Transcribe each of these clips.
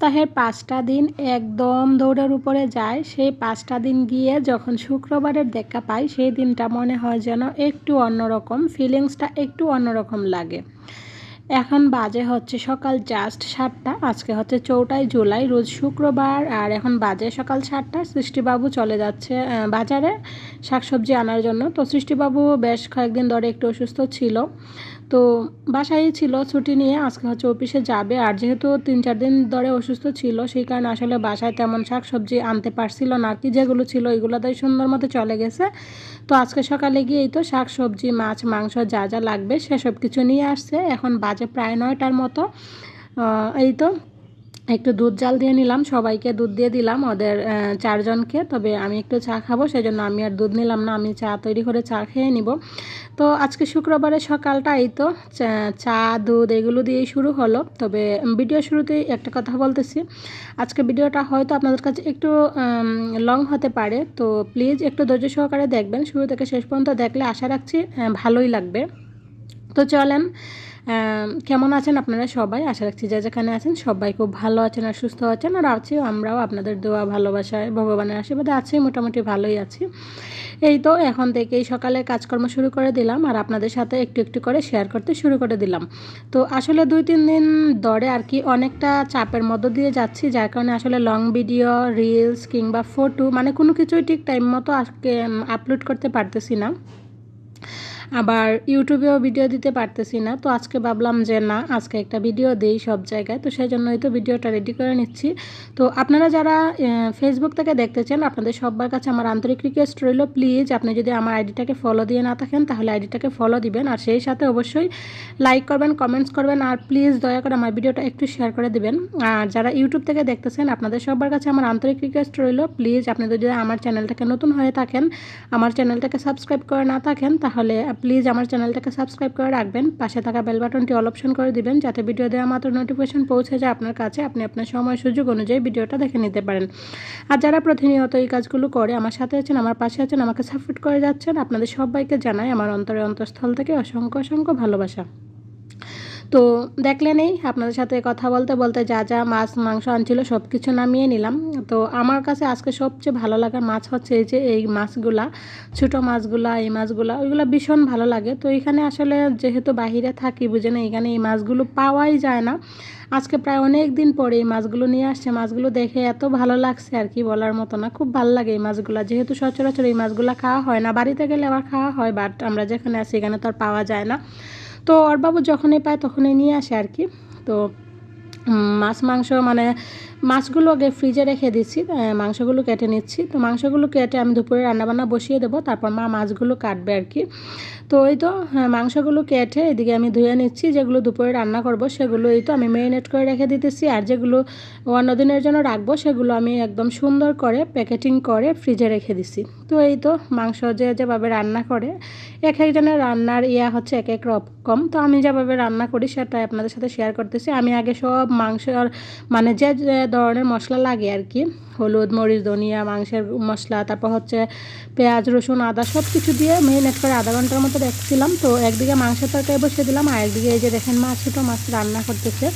সপ্তাহের পাঁচটা দিন একদম দৌড়ের উপরে যায়। সেই পাঁচটা দিন গিয়ে যখন শুক্রবারের দেখা পাই, সেই দিনটা মনে হয় যেন একটু অন্যরকম ফিলিংসটা একটু অন্যরকম লাগে। এখন বাজে হচ্ছে সকাল জাস্ট সাতটা, আজকে হচ্ছে চৌঠাই জুলাই, রোজ শুক্রবার, আর এখন বাজে সকাল সাতটা, সৃষ্টিবাবু চলে যাচ্ছে বাজারে। শাকসবজি আনার জন্য। তো সৃষ্টিবাবু বেশ কয়েকদিন ধরে একটু অসুস্থ ছিল। তো বাসায় ছিল, ছুটি নিয়ে আজকে হচ্ছে অফিসে যাবে। আর যেহেতু তিন চার দিন ধরে অসুস্থ ছিল, সেই কারণে আসলে বাসায় তেমন শাক সবজি আনতে পারছিল না। কি যেগুলো ছিল ওইগুলোতেই সুন্দর মতো চলে গেছে। তো আজকে সকালে গিয়ে এই তো শাক সবজি মাছ, মাংস যা যা লাগবে, সেসব কিছু নিয়ে আসছে। এখন বাজে প্রায় নয়টার মতো। এই তো একটু দুধ জাল দিয়ে নিলাম, সবাইকে দুধ দিয়ে দিলাম, ওদের চারজনকে। তবে আমি একটু চা খাব সেই জন্য আমি আর দুধ নিলাম না, আমি চা তৈরি করে চা খেয়ে নিব। তো আজকে শুক্রবারের সকালটা এই তো, চা দুধ এগুলো দিয়েই শুরু হলো। তবে ভিডিও শুরুতেই একটা কথা বলতেছি, আজকে ভিডিওটা হয়তো আপনাদের কাছে একটু লং হতে পারে। তো প্লিজ একটু ধৈর্য সহকারে দেখবেন, শুরু থেকে শেষ পর্যন্ত দেখলে আশা রাখছি ভালোই লাগবে। তো চলেন কেমন আছেন আপনারা সবাই? আশা রাখছি যে যেখানে আছেন সবাই খুব ভালো আছেন আর সুস্থ আছেন। আর আছি আমরাও আপনাদের দোয়া, ভালোবাসায়, ভগবানের আশীর্বাদে আছি, মোটামুটি ভালোই আছি। এই তো এখন থেকেই সকালে কাজকর্ম শুরু করে দিলাম আর আপনাদের সাথে একটু একটু করে শেয়ার করতে শুরু করে দিলাম। তো আসলে দুই, তিন দিন দরে আর কি অনেকটা চাপের মধ্য দিয়ে যাচ্ছি, যার কারণে আসলে লং ভিডিও রিলস কিংবা ফটো মানে কোনো কিছুই ঠিক টাইম মতো আজকে আপলোড করতে পারতেছি না। আবার ইউটিউবেও ভিডিও দিতে পারতেছি না, তো আজকে ভাবলাম যে না, আজকে একটা ভিডিও দেই সব জায়গায়, তো সেই জন্যই তো ভিডিওটা রেডি করে নিচ্ছি। তো আপনারা যারা ফেসবুক থেকে দেখতেছেন আপনাদের সবার কাছে আমার আন্তরিক রিকোয়েস্ট রইল প্লিজ আপনি যদি আমার আইডিটাকে ফলো দিয়ে না থাকেন, তাহলে আইডিটাকে ফলো দিবেন, আর সেই সাথে অবশ্যই লাইক করবেন কমেন্টস করবেন, আর প্লিজ দয়া করে আমার ভিডিওটা একটু শেয়ার করে দিবেন। আর যারা ইউটিউব থেকে দেখতেছেন আপনাদের সবার কাছে আমার আন্তরিক রিকোয়েস্ট রইল প্লিজ আপনি যদি আমার চ্যানেলটাকে নতুন হয়ে থাকেন, আমার চ্যানেলটাকে সাবস্ক্রাইব করে না থাকেন, তাহলে প্লিজ আমার চ্যানেলটাকে সাবস্ক্রাইব করে রাখবেন। পাশে থাকা বেল বাটনটি অল অপশন করে দিবেন, যাতে ভিডিও দেওয়া মাত্র নোটিফিকেশন পৌঁছে যায় আপনার কাছে। আপনি আপনার সময় সুযোগ অনুযায়ী ভিডিওটা দেখে নিতে পারেন। আর যারা প্রতিনিয়ত এই কাজগুলো করে, আমার সাথে আছেন, আমার পাশে আছেন, আমাকে সাপোর্ট করে যাচ্ছেন, আপনাদের সবাইকে জানাই আমার অন্তরে অন্তঃস্থল থেকে অসংখ্য অসংখ্য ভালোবাসা। তো দেখলেনই আপনাদের সাথে কথা বলতে বলতে যা যা মাছ, মাংস আনছিল সব কিছু নামিয়ে নিলাম। তো আমার কাছে আজকে সবচেয়ে ভালো লাগার মাছ হচ্ছে এই যে এই মাছগুলা, ছোটো মাছগুলা, এই মাছগুলা, ওইগুলো ভীষণ ভালো লাগে। তো এখানে আসলে যেহেতু বাহিরে থাকি বুঝে না এখানে এই মাছগুলো পাওয়াই যায় না। আজকে প্রায় অনেক দিন পরে এই মাছগুলো নিয়ে আসছে, মাছগুলো দেখে এত ভালো লাগছে আর কি বলার মতো না। খুব ভালো লাগে এই মাছগুলো, যেহেতু সচরাচর এই মাছগুলো খাওয়া হয় না। বাড়িতে গেলে আবার খাওয়া হয়, বাট আমরা যেখানে আছি এখানে তো আর পাওয়া যায় না। তো ওর বাবু যখনই পায় তখনই নিয়ে আসে আর কি। তো মাছ মাংস মানে মাছগুলো আগে ফ্রিজে রেখে দিচ্ছি মাংসগুলো কেটে নিচ্ছি। তো মাংসগুলো কেটে আমি দুপুরে রান্নাবান্না বসিয়ে দেবো তারপর মা মাছগুলো কাটবে আর কি। তো এই তো হ্যাঁ, মাংসগুলো কেটে এদিকে আমি ধুয়ে নিচ্ছি যেগুলো দুপুরে রান্না করব সেগুলো এই তো আমি মেরিনেট করে রেখে দিতেছি। আর যেগুলো অন্য দিনের জন্য রাখব সেগুলো আমি একদম সুন্দর করে প্যাকেটিং করে ফ্রিজে রেখে দিছি। তো এই তো মাংস যে যেভাবে রান্না করে এক একজনের রান্নার ইয়া হচ্ছে এক এক রকম। তো আমি যেভাবে রান্না করি সেটা আপনাদের সাথে শেয়ার করতেছি। আমি আগে সব মাংস মানে যে ধরনের মশলা লাগে আর কি, হলুদ, মরিচ, ধনিয়া, মাংসের মশলা, তারপর হচ্ছে পেঁয়াজ, রসুন, আদা সব কিছু দিয়ে মেরিনেট করে আধা ঘণ্টার মতো রেখেছিলাম। তো একদিকে মাংসের তরকারি বসিয়ে দিলাম, আর একদিকে এই যে দেখেন মাছ ছোটো মাছ রান্না করতেছে।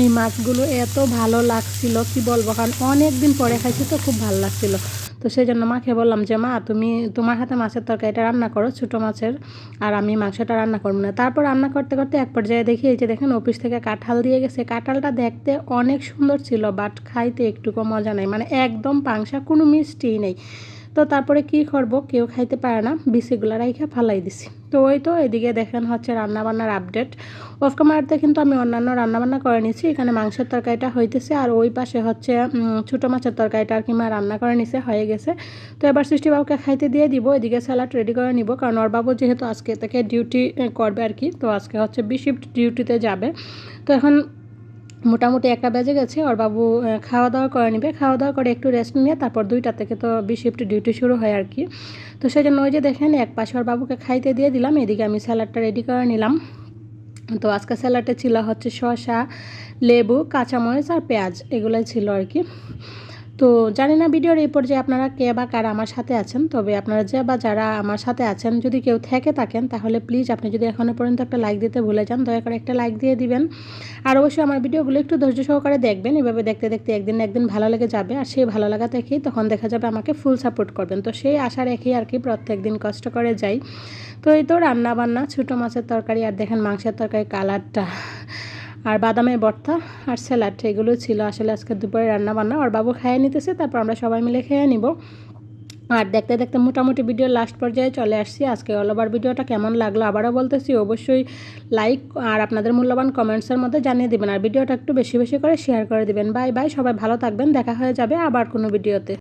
এই মাছগুলো এত ভালো লাগছিল, কি বলব? কারণ অনেক দিন পরে খাইছি তো খুব ভালো লাগছিল। তো সেই জন্য মাকে বললাম যে, মা, তুমি তোমার হাতে মাছের তরকারিটা রান্না করো ছোটো মাছের, আর আমি মাংসটা রান্না করব না। তারপর রান্না করতে করতে এক পর্যায়ে দেখি এই যে দেখেন অফিস থেকে কাঁঠাল দিয়ে গেছে। কাঁঠালটা দেখতে অনেক সুন্দর ছিল, বাট খাইতে একটুকু মজা নেই। মানে একদম পাংসা কোনো মিষ্টিই নেই। তো তারপরে কি করব? কেউ খাইতে পারে না। বিসিগুলো রাইখা ফালাই দিছি। তো ওই তো এদিকে দেখেন হচ্ছে রান্নাবান্নার আপডেট অফ ক্যামেরাতে কিন্তু আমি অন্যান্য রান্নাবান্না করে নিছি। এখানে মাংসের তরকারিটা হইতেছে আর ওই পাশে হচ্ছে ছোটো মাছের তরকারিটা আর কি মা রান্না করে নিছে, হয়ে গেছে। তো এবার সৃষ্টিবাবুকে খাইতে দিয়ে দিব। এদিকে স্যালাড রেডি করে নিব। কারণ ওর বাবু যেহেতু আজকে থেকে ডিউটি করবে আর কি। তো আজকে হচ্ছে বি শিফট ডিউটিতে যাবে। তো এখন মোটামুটি একটা বেজে গেছে, ওর বাবু খাওয়া দাওয়া করে নিবে। খাওয়া দাওয়া করে একটু রেস্ট নিয়ে তারপর দুইটা থেকে তো বি শিফট ডিউটি শুরু হয় আর কি। তো সেই জন্য ওই যে দেখেন, এক পাশে ওর বাবুকে খাইতে দিয়ে দিলাম, এদিকে আমি স্যালাডটা রেডি করে নিলাম। তো আজকে স্যালাডে ছিল হচ্ছে শসা, লেবু, কাঁচামরিচ আর পেঁয়াজ, এগুলোই ছিল আর কি। তো জানি না ভিডিওর এই পর্যায়ে আপনারা কে বা কারা আমার সাথে আছেন, তবে আপনারা যে বা যারা আমার সাথে আছেন, যদি কেউ থেকে থাকেন, তাহলে প্লিজ আপনি যদি এখনও পর্যন্ত একটা লাইক দিতে ভুলে যান, দয়া করে একটা লাইক দিয়ে দিবেন। আর অবশ্যই আমার ভিডিওগুলো একটু ধৈর্য সহকারে দেখবেন, এভাবে দেখতে দেখতে একদিন একদিন ভালো লেগে যাবে, আর সেই ভালো লাগা থেকেই তখন দেখা যাবে আমাকে ফুল সাপোর্ট করবেন। তো সেই আশা রেখেই আর কি প্রত্যেক দিন কষ্ট করে যাই। তো এই তো রান্না বান্না ছোটো মাছের তরকারি আর দেখেন মাংসের তরকারি কালারটা আর বাদামের ভর্তা আর স্যালাড এগুলো ছিল। আসলে আজকে দুপুরে রান্না বান্না আর বাবু খাইয়ে নিতেছে, তারপর আমরা সবাই মিলে খেয়ে নিব। আর দেখতে দেখতে মোটামুটি ভিডিও লাস্ট পর্যায়ে চলে আসছি। আজকে অলওভার ভিডিওটা কেমন লাগল আবারও বলতেছি, অবশ্যই লাইক আর আপনাদের মূল্যবান কমেন্টসের মধ্যে জানিয়ে দেবেন। আর ভিডিওটা একটু বেশি বেশি করে শেয়ার করে দিবেন। বাই বাই সবাই ভালো থাকবেন। দেখা হয়ে যাবে আবার কোনো ভিডিওতে